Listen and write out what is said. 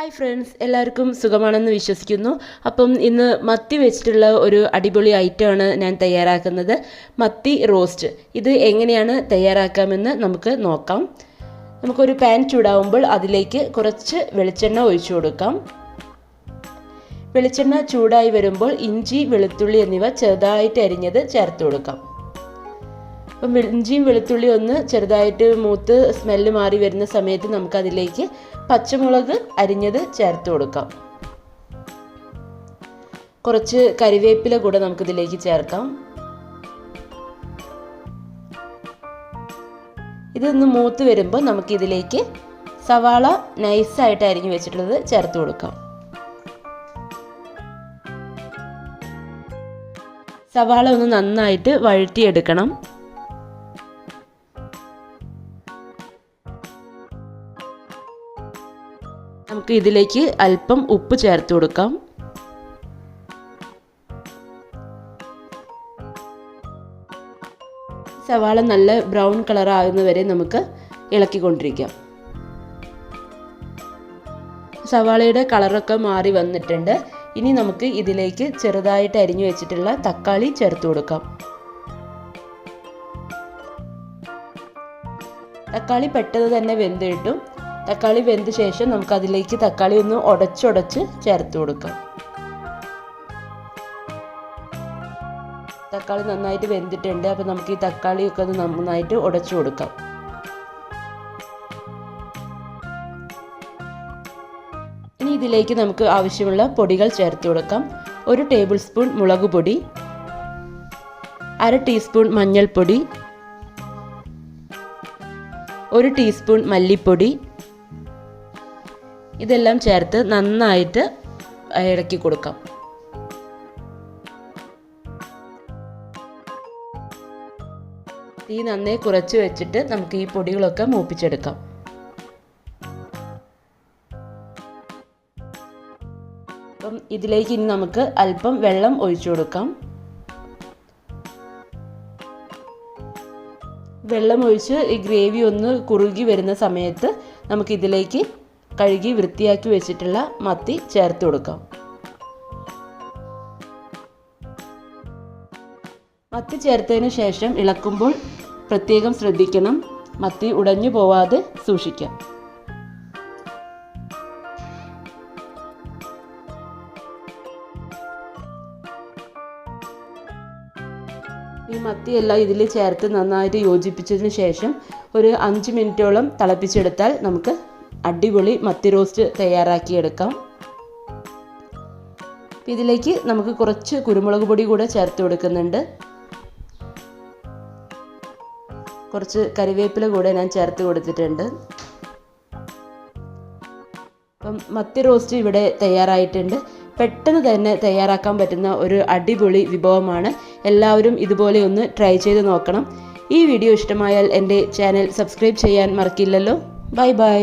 Hi friends എല്ലാവർക്കും സുഖമാണെന്ന് വിശ്വസിക്കുന്നു. അപ്പം ഇന്ന് മത്തി വെച്ചിട്ടുള്ള ഒരു അടിപൊളി ഐറ്റമാണ് ഞാൻ തയ്യാറാക്കുന്നത്. മത്തി റോസ്റ്റ്. ഇത് എങ്ങനെയാണ് തയ്യാറാക്കാമെന്ന് നമുക്ക് നോക്കാം. നമുക്കൊരു പാൻ ചൂടാവുമ്പോൾ അതിലേക്ക് കുറച്ച് വെളിച്ചെണ്ണ ഒഴിച്ചു കൊടുക്കാം. വെളിച്ചെണ്ണ ചൂടായി വരുമ്പോൾ ഇഞ്ചി വെളുത്തുള്ളി എന്നിവ ചെറുതായിട്ട് അരിഞ്ഞത് ചേർത്ത് കൊടുക്കാം. അപ്പം ഇഞ്ചിയും വെളുത്തുള്ളി ഒന്ന് ചെറുതായിട്ട് മൂത്ത് സ്മെല്ല് മാറി വരുന്ന സമയത്ത് നമുക്കതിലേക്ക് പച്ചമുളക് അരിഞ്ഞത് ചേർത്ത് കൊടുക്കാം. കുറച്ച് കരിവേപ്പില കൂടെ നമുക്കിതിലേക്ക് ചേർക്കാം. ഇതൊന്ന് മൂത്ത് വരുമ്പോൾ നമുക്കിതിലേക്ക് സവാള നൈസായിട്ട് അരിഞ്ഞു വെച്ചിട്ടുള്ളത് ചേർത്ത് കൊടുക്കാം. സവാള ഒന്ന് നന്നായിട്ട് വഴറ്റിയെടുക്കണം. നമുക്ക് ഇതിലേക്ക് അല്പം ഉപ്പ് ചേർത്ത് കൊടുക്കാം. സവാള നല്ല ബ്രൗൺ കളർ ആകുന്നവരെ നമുക്ക് ഇളക്കിക്കൊണ്ടിരിക്കാം. സവാളയുടെ കളറൊക്കെ മാറി വന്നിട്ടുണ്ട്. ഇനി നമുക്ക് ഇതിലേക്ക് ചെറുതായിട്ട് അരിഞ്ഞു വെച്ചിട്ടുള്ള തക്കാളി ചേർത്ത് കൊടുക്കാം. തക്കാളി പെട്ടെന്ന് തന്നെ വെന്ത് കിട്ടും. തക്കാളി വെന്ത ശേഷം നമുക്ക് അതിലേക്ക് തക്കാളി ഒന്ന് ഉടച്ചുടച്ച് ചേർത്ത് കൊടുക്കാം. തക്കാളി നന്നായിട്ട് വെന്തിട്ടുണ്ട്. അപ്പോൾ നമുക്ക് ഈ തക്കാളിയൊക്കെ ഒന്ന് നന്നായിട്ട് ഉടച്ചു കൊടുക്കാം. ഇനി ഇതിലേക്ക് നമുക്ക് ആവശ്യമുള്ള പൊടികൾ ചേർത്ത് കൊടുക്കാം. ഒരു ടേബിൾ സ്പൂൺ മുളക് പൊടി അര ടീസ്പൂൺ മഞ്ഞൾപ്പൊടി ഒരു ടീസ്പൂൺ മല്ലിപ്പൊടി ഇതെല്ലാം ചേർത്ത് നന്നായിട്ട് ഇളക്കി കൊടുക്കാം. തീ നന്നേ കുറച്ച് വെച്ചിട്ട് നമുക്ക് ഈ പൊടികളൊക്കെ മൂപ്പിച്ചെടുക്കാം. അപ്പം ഇതിലേക്ക് ഇനി നമുക്ക് അല്പം വെള്ളം ഒഴിച്ചു കൊടുക്കാം. വെള്ളം ഒഴിച്ച് ഈ ഗ്രേവി ഒന്ന് കുറുകി വരുന്ന സമയത്ത് നമുക്കിതിലേക്ക് കഴുകി വൃത്തിയാക്കി വെച്ചിട്ടുള്ള മത്തി ചേർത്ത് കൊടുക്കാം. മത്തി ചേർത്തതിന് ശേഷം ഇളക്കുമ്പോൾ പ്രത്യേകം ശ്രദ്ധിക്കണം. മത്തി ഉടഞ്ഞു പോവാതെ സൂക്ഷിക്കാം. ഈ മത്തിയെല്ലാം ഇതിൽ ചേർത്ത് നന്നായിട്ട് യോജിപ്പിച്ചതിന് ശേഷം ഒരു അഞ്ച് മിനിറ്റോളം തിളപ്പിച്ചെടുത്താൽ നമുക്ക് അടിപൊളി മത്തി റോസ്റ്റ് തയ്യാറാക്കിയെടുക്കാം. ഇതിലേക്ക് നമുക്ക് കുറച്ച് കുരുമുളക് പൊടി കൂടെ ചേർത്ത് കൊടുക്കുന്നുണ്ട്. കുറച്ച് കരിവേപ്പില കൂടെ ഞാൻ ചേർത്ത് കൊടുത്തിട്ടുണ്ട്. അപ്പം മത്തി റോസ്റ്റ് ഇവിടെ തയ്യാറായിട്ടുണ്ട്. പെട്ടെന്ന് തന്നെ തയ്യാറാക്കാൻ പറ്റുന്ന ഒരു അടിപൊളി വിഭവമാണ്. എല്ലാവരും ഇതുപോലെ ഒന്ന് ട്രൈ ചെയ്ത് നോക്കണം. ഈ വീഡിയോ ഇഷ്ടമായാൽ എന്റെ ചാനൽ സബ്സ്ക്രൈബ് ചെയ്യാൻ മറക്കില്ലല്ലോ. Bye bye